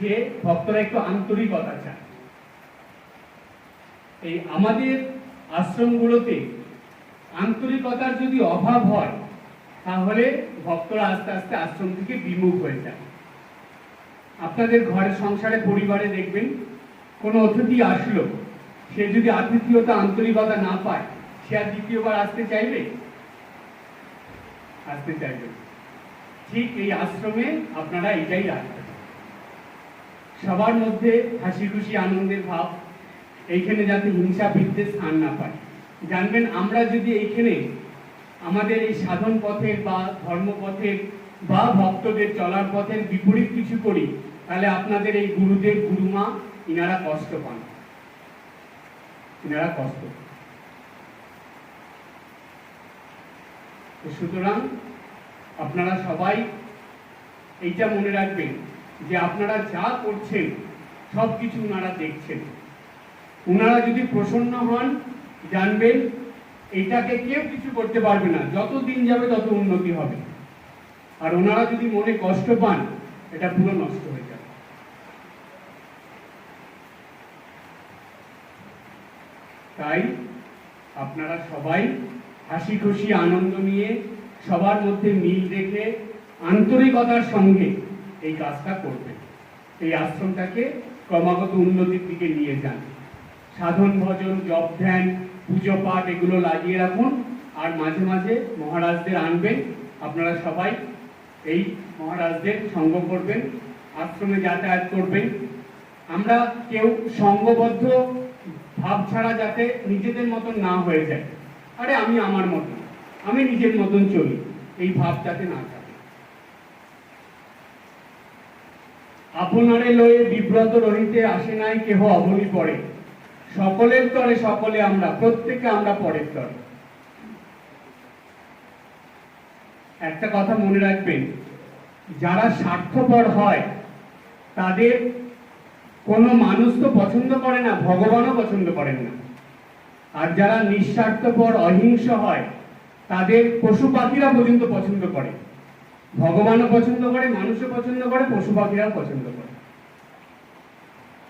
যে ভক্তরা একটু আন্তরিকতা চায়। এই আমাদের আশ্রমগুলোতে আন্তরিকতার যদি অভাব হয়, তাহলে ভক্তরা আস্তে আস্তে আশ্রম থেকে বিমুখ হয়ে যায়। আপনাদের ঘরে সংসারে পরিবারে দেখবেন, কোনো অতিথি আসলো, সে যদি আতিথিয়তা, আন্তরিকতা না পায়, সে আর দ্বিতীয়বার আসতে চাইবে? আসতে চাইবে। ঠিক এই আশ্রমে আপনারা এটাই রাখবেন। সবার মধ্যে হাসি খুশি, আনন্দের ভাব, এইখানে যাতে হিংসা, বিদ্বেষ স্থান না পায়। জানবেন, আমরা যদি এইখানে আমাদের এই সাধন পথের বা ধর্মপথের বা ভক্তদের চলার পথের বিপরীত কিছু করি, তাহলে আপনাদের এই গুরুদেব, গুরুমা, ইনারা কষ্ট পান। ইনারা কষ্ট সুতরাং আপনারা সবাই এইটা মনে রাখবেন যে আপনারা যা করছেন সব কিছু ওনারা দেখছেন। ওনারা যদি প্রসন্ন হন, জানবেন, এটাকে কেউ কিছু করতে পারবে না। যত দিন যাবে, তত উন্নতি হবে। আর ওনারা যদি মনে কষ্ট পান, এটা পুরো নষ্ট হয়ে যাবে। তাই আপনারা সবাই হাসি খুশি, আনন্দ নিয়ে সবার মধ্যে মিল রেখে আন্তরিকতার সঙ্গে এই কাজটা করবেন এই আশ্রমটাকে ক্রমাগত উন্নতির দিকে নিয়ে যান। সাধন, ভজন, জপ, ধ্যান, পুজো পাঠ এগুলো লাগিয়ে রাখুন আর মাঝে মাঝে মহারাজদের আনবেন। আপনারা সবাই এই মহারাজদের সঙ্গ করবেন, আশ্রমে যাতায়াত করবেন। আমরা কেউ সঙ্গবদ্ধ ভাব ছাড়া যাতে নিজেদের মতন না হয়ে যায়। আরে আমি আমার মতন, আমি নিজের মতন চলি। এই ভাব যাতে না থাকে আপনারে লয়ে বিব্রত রহিতে আসে নাই, কেহ অবনি পড়ে। সকলের তরে সকলে আমরা, প্রত্যেকে আমরা পরের তরে। একটা কথা মনে রাখবেন, যারা স্বার্থপর হয়, তাদের কোনো মানুষ তো পছন্দ করে না, ভগবানও পছন্দ করেন না। আর যারা নিঃস্বার্থপর, অহিংস হয়, তাদের পশু পাখিরা পর্যন্ত পছন্দ করে। ভগবানও পছন্দ করে, মানুষও পছন্দ করে, পশু পাখিরাও পছন্দ করে।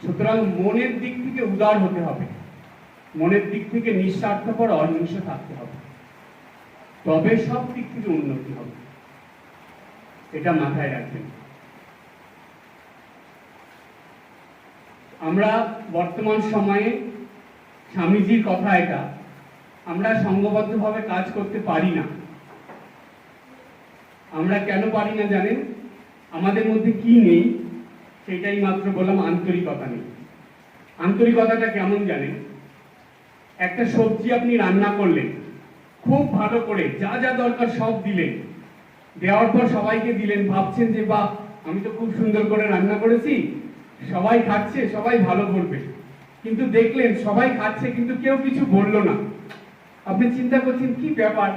সুতরাং মনের দিক থেকে উদার হতে হবে। মনের দিক থেকে নিঃস্বার্থপর অহিংস থাকতে হবে। তবে সব দিক থেকে উন্নতি হবে। এটা মাথায় রাখবেন। আমরা বর্তমান সময়ে স্বামীজির কথা এটা। আমরা সংঘবদ্ধভাবে কাজ করতে পারি না। আমরা কেন পারি না জানেন? আমাদের মধ্যে কি নেই, সেটাই মাত্র বললাম আন্তরিকতা নেই। আন্তরিকতাটা কেমন জানেন? একটা সবজি আপনি রান্না করলেন, খুব ভালো করে যা যা দরকার সব দিলেন। দেওয়ার পর সবাইকে দিলেন, ভাবছেন যে, বাহ, আমি তো খুব সুন্দর করে রান্না করেছি, সবাই খাচ্ছে, সবাই ভালো করবে। কিন্তু দেখলেন, সবাই খাচ্ছে, কিন্তু কেউ কিছু বলল না। আপনি চিন্তা করছেন, কি ব্যাপার?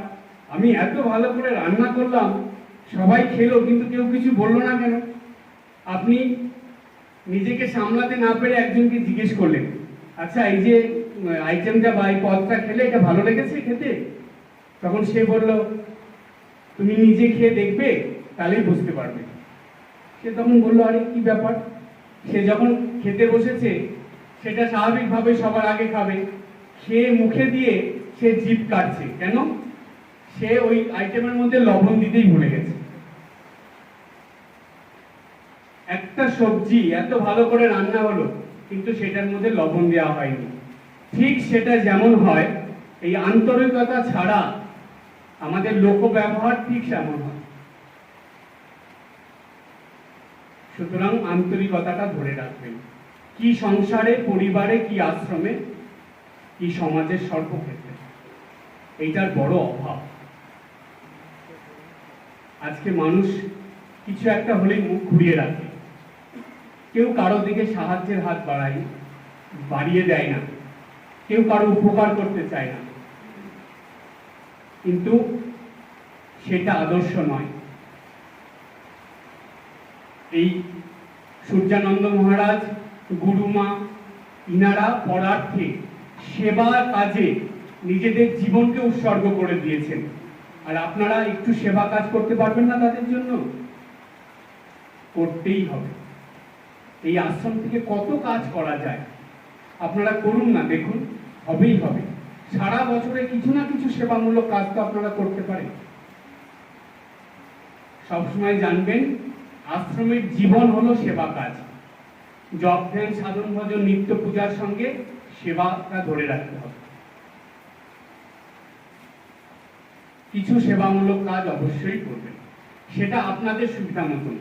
আমি এত ভালো করে রান্না করলাম, সবাই খেলো, কিন্তু কেউ কিছু বলল না কেন? আপনি নিজেকে সামলাতে না পেরে একজনকে জিজ্ঞেস করলেন আচ্ছা এই যে আইটেমটা বা এই পদটা খেলে এটা ভালো লেগেছে খেতে? তখন সে বলল, তুমি নিজে খেয়ে দেখবে, তাহলেই বুঝতে পারবে। সে তখন বলল, আরে, কি ব্যাপার? সে যখন খেতে বসেছে, সেটা স্বাভাবিকভাবে সবার আগে খাবে। খেয়ে মুখে দিয়ে সে জিভ কাটছে। কেন? সে ওই আইটেমের মধ্যে লবণ দিতেই ভুলে গেছে। একটা সবজি এত ভালো করে রান্না হলো, কিন্তু সেটার মধ্যে লবণ দেওয়া হয়নি। ঠিক সেটা যেমন হয়, এই আন্তরিকতা ছাড়া আমাদের লোক ব্যবহার ঠিক তেমন হয়। সুতরাং আন্তরিকতাটা ধরে রাখবেন। কি সংসারে, পরিবারে, কি আশ্রমে, কি সমাজের সর্বক্ষেত্রে। এইটার বড় অভাব। আজকে মানুষ কিছু একটা হলেই মুখ ঘুরিয়ে রাখে। কেউ কারও দিকে সাহায্যের হাত বাড়ায়, বাড়িয়ে দেয় না। কেউ কারও উপকার করতে চায় না। কিন্তু সেটা আদর্শ নয়। এই সূর্যানন্দ মহারাজ, গুরুমা, ইনারা পরার্থে সেবা কাজে নিজেদের জীবনকে উৎসর্গ করে দিয়েছেন। আর আপনারা একটু সেবা কাজ করতে পারবেন না তাদের জন্য? করতেই হবে। এই আশ্রম থেকে কত কাজ করা যায়? আপনারা করুন না, দেখুন, হবেই হবে। সারা বছরে কিছু না কিছু সেবামূলক কাজ তো আপনারা করতে পারেন। সবসময় জানবেন, আশ্রমের জীবন হলো সেবা কাজ। জপ ধ্যান, সাধন, ভজন, নিত্য পূজার সঙ্গে সেবাটা ধরে রাখতে হবে। কিছু সেবামূলক কাজ অবশ্যই করবেন। সেটা আপনাদের সুবিধা মতন।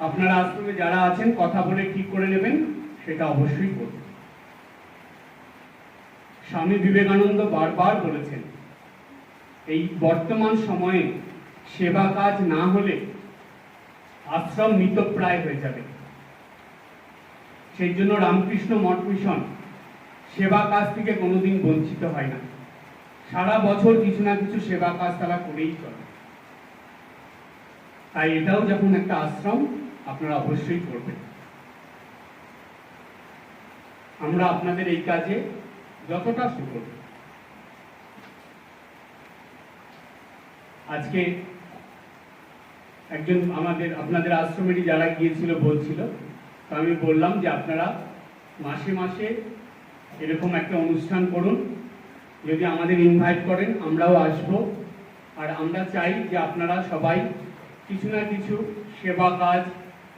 আপনারা আশ্রমে যারা আছেন, কথা বলে ঠিক করে নেবেন, সেটা অবশ্যই করবেন। স্বামী বিবেকানন্দ বারবার বলেছেন, এই বর্তমান সময়ে সেবা কাজ না হলে আশ্রম মৃতপ্রায় হয়ে যাবে। সেই জন্য রামকৃষ্ণ মঠ মিশন সেবা কাজ থেকে কোনোদিন বঞ্চিত হয় না। সারা বছর কিছু না কিছু সেবা কাজ তারা করেই চলে। তাই এটাও যখন একটা আশ্রম, আপনারা অবশ্যই করবেন। আমরা আপনাদের এই কাজে যতটা সুযোগ আজকে একজন আমাদের, আপনাদের আশ্রমেরই যারা গিয়েছিল, বলছিল, তো আমি বললাম যে আপনারা মাসে মাসে এরকম একটা অনুষ্ঠান করুন। যদি আমাদের ইনভাইট করেন, আমরাও আসব। আর আমরা চাই যে আপনারা সবাই কিছু না কিছু সেবা কাজ,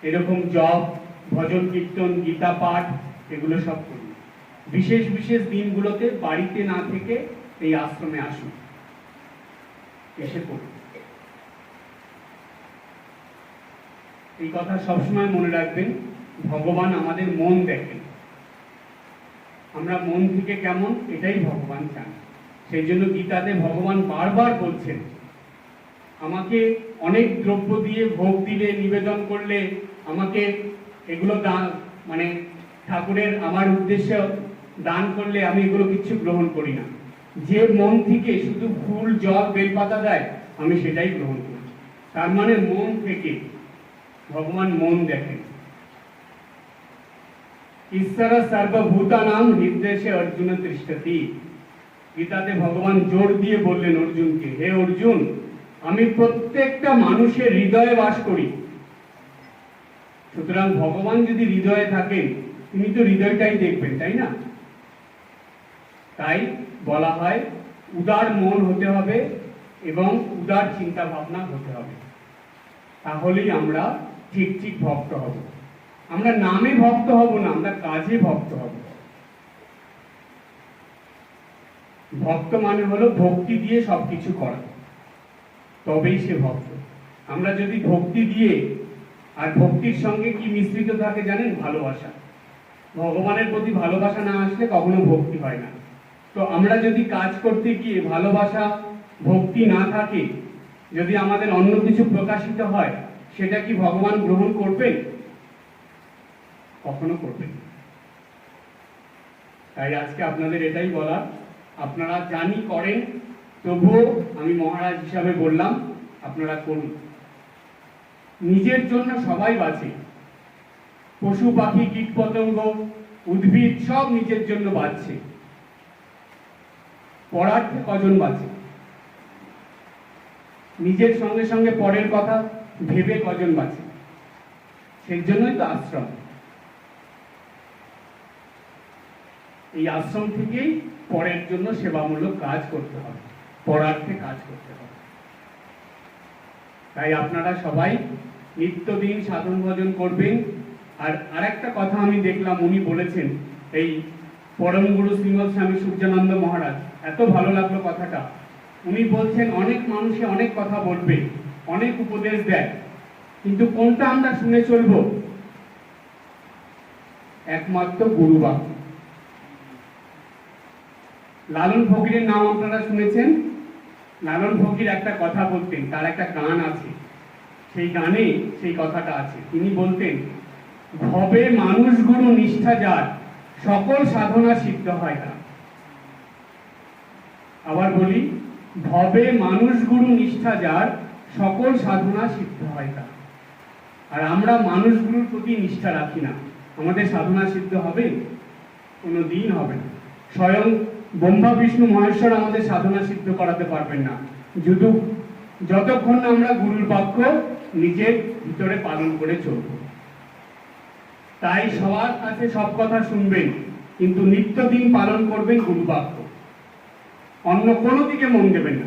এরকম জব ভজন, কীর্তন, গীতা পাঠ, এগুলো সব করুন। বিশেষ বিশেষ দিনগুলোতে বাড়িতে না থেকে এই আশ্রমে আসুন। এসে পড়ুন। এই কথা সবসময় মনে রাখবেন, ভগবান আমাদের মন দেখেন। আমরা মন থেকে কেমন? এটাই ভগবান চান। সেই জন্য গীতাতে ভগবান বারবার বলছেন, আমাকে অনেক দ্রব্য দিয়ে ভোগ দিলে, নিবেদন করলে, আমাকে এগুলো দান মানে ঠাকুরের আমার উদ্দেশ্যে দান করলে আমি এগুলো কিচ্ছু গ্রহণ করি না। যে মন থেকে শুধু ফুল, জল, বেলপাতা দেয়, আমি সেটাই গ্রহণ করি। তার মানে মন থেকে ভগবান মন দেখেন। ঈশ্বর সর্বভূতানাম নির্দেশে অর্জুন তৃষ্ঠতি। গীতাতে ভগবান জোর দিয়ে বললেন, অর্জুনকে, হে অর্জুন, আমি প্রত্যেকটা মানুষের হৃদয়ে বাস করি। সুতরাং ভগবান যদি হৃদয়ে থাকেন, তিনি তো হৃদয়টাই দেখবেন, তাই না? তাই বলা হয়, উদার মন হতে হবে এবং উদার চিন্তা ভাবনা হতে হবে। তাহলেই আমরা ঠিক ঠিক ভক্ত হব। আমরা নামে ভক্ত হব না, আমরা কাজে ভক্ত হব। ভক্ত মানে হলো ভক্তি দিয়ে সবকিছু করা। তবেই সে ভক্ত। আমরা যদি ভক্তি দিয়ে আর ভক্তির সঙ্গে কি মিশ্রিত থাকে জানেন? ভালোবাসা। ভগবানের প্রতি ভালোবাসা না আসলে কখনো ভক্তি হয় না। তো আমরা যদি কাজ করতে গিয়ে ভালোবাসা, ভক্তি না থাকে, যদি আমাদের অন্য কিছু প্রকাশিত হয়, সেটা কি ভগবান গ্রহণ করবেন? কখনো করবেন তাই আজকে আপনাদের এটাই বলা আপনারা জানি করেন, তবুও আমি মহারাজ হিসাবে বললাম, আপনারা করুন। নিজের জন্য সবাই বাঁচে। পশু পাখি কীট পতঙ্গ উদ্ভিদ সব নিজের জন্য বাঁচছে। পড়ার্থে কজন বাঁচে? নিজের সঙ্গে সঙ্গে পরের কথা, ভেবে কজন বাঁচে? সেই জন্যই তো আশ্রম। এই আশ্রম থেকেই পরের জন্য সেবামূলক কাজ করতে হবে পরার্থে কাজ করতে হবে। তাই আপনারা সবাই নিত্যদিন সাধন ভজন করবেন। আর আরেকটা কথা আমি দেখলাম, উনি বলেছেন, এই পরম গুরু শ্রীমৎ স্বামী সূর্যানন্দ মহারাজ, এত ভালো লাগল কথাটা। উনি বলছেন, অনেক মানুষে অনেক কথা বলবে, অনেক উপদেশ দেয়, কিন্তু কোনটা আমরা শুনে চলবো? একমাত্র গুরু বাক্য। লালন ফকিরের নাম আপনারা শুনেছেন? লালন ফকির একটা কথা বলতেন, তার একটা গান আছে। সেই গানে সেই কথাটা আছে। তিনি বলতেন, ভবে মানুষ গুরু নিষ্ঠা যার, সকল সাধনা সিদ্ধ হয় তার। আবার বলি, ভবে মানুষ গুরু নিষ্ঠা যার, সকল সাধনা সিদ্ধ হয় তার। আর আমরা মানুষ গুরুর প্রতি নিষ্ঠা রাখি না। আমাদের সাধনা সিদ্ধ হবে, কোনো দিন হবে না। স্বয়ং ব্রহ্মা, বিষ্ণু, মহেশ্বর আমাদের সাধনা সিদ্ধ করাতে পারবেন না। যদি, যতক্ষণ না আমরা গুরুর বাক্য নিজের ভিতরে পালন করে চলব। তাই সবার কাছে সব কথা শুনবেন, কিন্তু নিত্যদিন পালন করবেন গুরুবাক্য অন্য কোনো দিকে মন দেবেন না।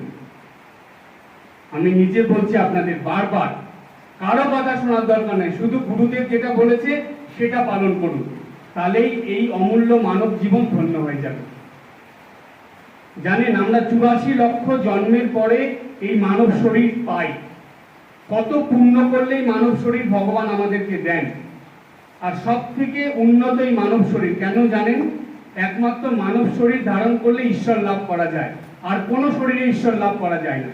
আমি নিজে বলছি আপনাদের বারবার, কারও কথা শোনার দরকার নেই, শুধু গুরুদেব যেটা বলেছে সেটা পালন করুন, তাহলেই এই অমূল্য মানব জীবন ধন্য হয়ে যাবে। জানেন, আমরা চুরাশি লক্ষ জন্মের পরে এই মানব শরীর পাই। কত পুণ্য করলেই মানব শরীর ভগবান আমাদেরকে দেন। আর সব থেকে উন্নত এই মানব শরীর, কেন জানেন? একমাত্র মানব শরীর ধারণ করলে ঈশ্বর লাভ করা যায়। আর কোন শরীরে ঈশ্বর লাভ করা যায় না।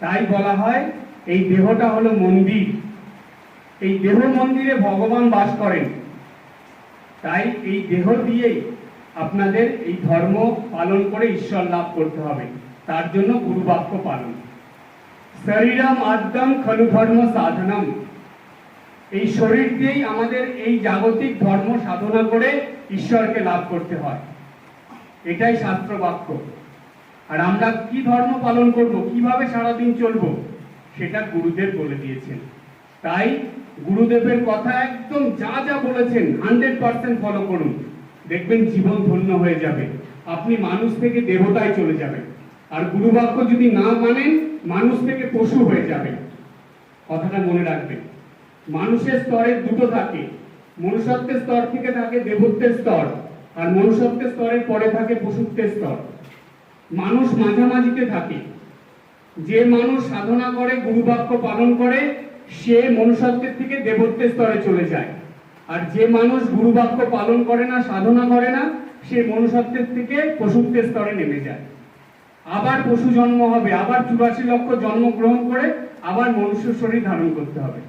তাই বলা হয়, এই দেহটা হলো মন্দির। এই দেহ মন্দিরে ভগবান বাস করেন। তাই এই দেহ দিয়েই আপনাদের এই ধর্ম পালন করে ঈশ্বর লাভ করতে হবে। তার জন্য গুরুবাক্য পালন। শরীরম আদ্যম খলু ধর্ম সাধনম। এই শরীর দিয়েই আমাদের এই জাগতিক ধর্ম সাধনা করে ঈশ্বরকে লাভ করতে হয়। এটাই শাস্ত্র বাক্য আর আমরা কি ধর্ম পালন করব, কীভাবে সারাদিন চলবো, সেটা গুরুদেব বলে দিয়েছেন। তাই গুরুদেবের কথা একদম যা যা বলেছেন, হান্ড্রেড পার্সেন্ট ফলো করুন। দেখবেন জীবন ধন্য হয়ে যাবে। আপনি মানুষ থেকে দেবতায় চলে যাবেন। আর গুরুবাক্য যদি না মানেন মানুষ থেকে পশু হয়ে যাবে। কথাটা মনে রাখবেন। মানুষের স্তরে দুটো থাকে। মনুষ্যত্বের স্তর থেকে থাকে দেবত্বের স্তর, আর মনুষ্যত্বের স্তরের পরে থাকে পশুত্বের স্তর। মানুষ মাঝামাঝিতে থাকে। যে মানুষ সাধনা করে, গুরুবাক্য পালন করে, সে মনুষ্যত্বের থেকে দেবত্বের স্তরে চলে যায়। আর যে মানুষ গুরুবাক্য পালন করে না, সাধনা করে না, সে মনুষ্যত্বের থেকে পশুত্বের স্তরে নেমে যায়। আবার পশু জন্ম হবে, আবার চুরাশি লক্ষ জন্মগ্রহণ করে আবার মনুষ্য শরীর ধারণ করতে হবে।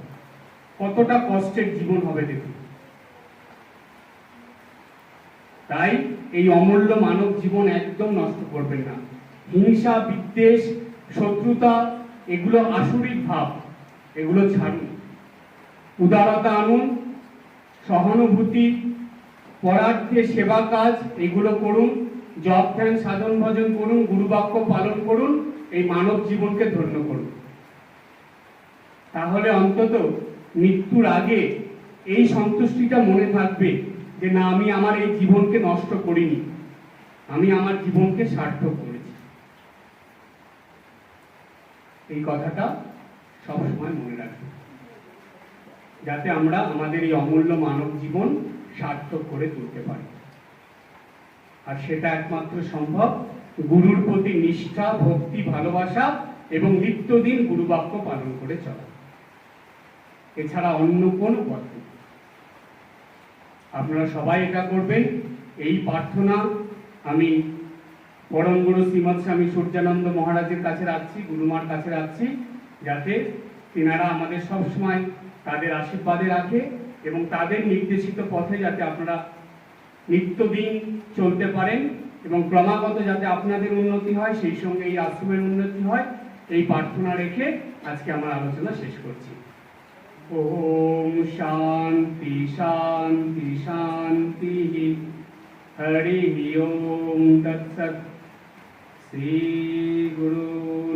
কতটা কষ্টের জীবন হবে দেখুন। তাই এই অমূল্য মানব জীবন একদম নষ্ট করবেন না। হিংসা, বিদ্বেষ, শত্রুতা, এগুলো আসুরিক ভাব, এগুলো ছাড়ুন উদারতা আনুন সহানুভূতি, পরার্থে সেবা কাজ, এগুলো করুন, জপ ধ্যান, সাধন ভজন করুন, গুরুবাক্য পালন করুন, এই মানব জীবনকে ধন্য করুন। তাহলে অন্তত মৃত্যুর আগে এই সন্তুষ্টিটা মনে থাকবে যে না, আমি আমার এই জীবনকে নষ্ট করিনি, আমি আমার জীবনকে সার্থক করেছি। এই কথাটা সবসময় মনে রাখবে যাতে আমরা আমাদের এই অমূল্য মানব জীবন সার্থক করে তুলতে পারি। আর সেটা একমাত্র সম্ভব গুরুর প্রতি নিষ্ঠা, ভক্তি, ভালোবাসা এবং নিত্যদিন গুরুবাক্য পালন করে চলা। এছাড়া অন্য কোনো পথ নেই। আপনারা সবাই এটা করবেন। এই প্রার্থনা আমি পরম গুরু শ্রীমৎ স্বামী সূর্যানন্দ মহারাজের কাছে রাখছি, গুরুমার কাছে রাখছি, যাতে তিনারা আমাদের সব সময় তাদের আশীর্বাদে রাখে এবং তাদের নির্দেশিত পথে যাতে আপনারা নিত্যদিন চলতে পারেন এবং ক্রমাগত যাতে আপনাদের উন্নতি হয়, সেই সঙ্গে এই আশ্রমের উন্নতি হয়, এই প্রার্থনা রেখে আজকে আমার আলোচনা শেষ করছি। ওম শান্তি শান্তি শান্তি। হরি ওম তৎসৎ। শ্রী গুরু